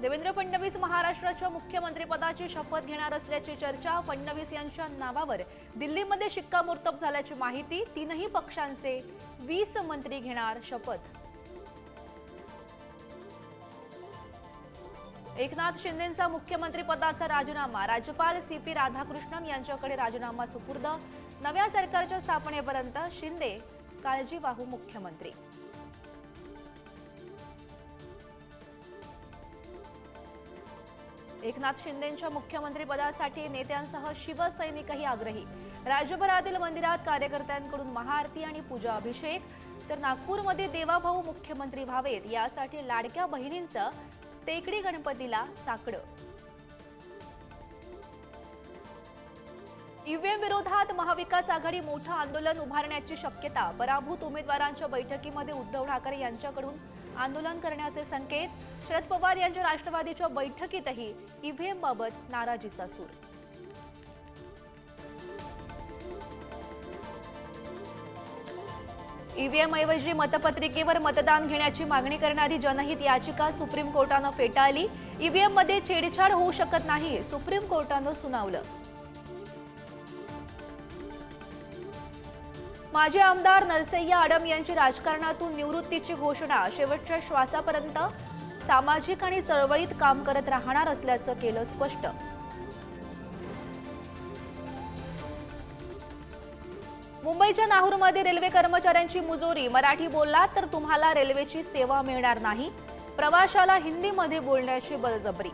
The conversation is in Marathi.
देवेंद्र फडणवीस महाराष्ट्राच्या मुख्यमंत्रीपदाची शपथ घेणार असल्याची चर्चा फडणवीस यांच्या नावावर दिल्लीमध्ये शिक्कामोर्तब झाल्याची माहिती तीनही पक्षांचे वीस मंत्री घेणार शपथ. एकनाथ शिंदेंचा मुख्यमंत्रीपदाचा राजीनामा राज्यपाल सी पी राधाकृष्णन यांच्याकडे राजीनामा सुपूर्द नव्या सरकारच्या स्थापनेपर्यंत शिंदे काळजीवाहू मुख्यमंत्री. एकनाथ शिंदेंच्या मुख्यमंत्रीपदासाठी नेत्यांसह शिवसैनिकही आग्रही. राज्यभरातील मंदिरात कार्यकर्त्यांकडून महाआरती आणि पूजा अभिषेक तर नागपूरमध्ये देवाभाऊ मुख्यमंत्री व्हावेत यासाठी लाडक्या बहिणींचं टेकडी गणपतीला साकडं. ईव्हीएम विरोधात महाविकास आघाडी मोठं आंदोलन उभारण्याची शक्यता पराभूत उमेदवारांच्या बैठकीमध्ये उद्धव ठाकरे यांच्याकडून आंदोलन करण्याचे संकेत शरद पवार यांच्या राष्ट्रवादीच्या बैठकीतही ईव्हीएमबाबत नाराजीचा सूर. ईव्हीएम ऐवजी मतपत्रिकेवर मतदान घेण्याची मागणी करणारी जनहित याचिका सुप्रीम कोर्टानं फेटाळली. ईव्हीएममध्ये छेडछाड होऊ शकत नाही सुप्रीम कोर्टानं सुनावलं. माजी आमदार नरसय्या आडम यांची राजकारणातून निवृत्तीची घोषणा शेवटच्या श्वासापर्यंत सामाजिक आणि चळवळीत काम करत राहणार असल्याचं केलं स्पष्ट. मुंबईच्या नाहूरमध्ये रेल्वे कर्मचाऱ्यांची मुजोरी. मराठी बोललात तर तुम्हाला रेल्वेची सेवा मिळणार नाही. प्रवाशाला हिंदीमध्ये बोलण्याची बळजबरी.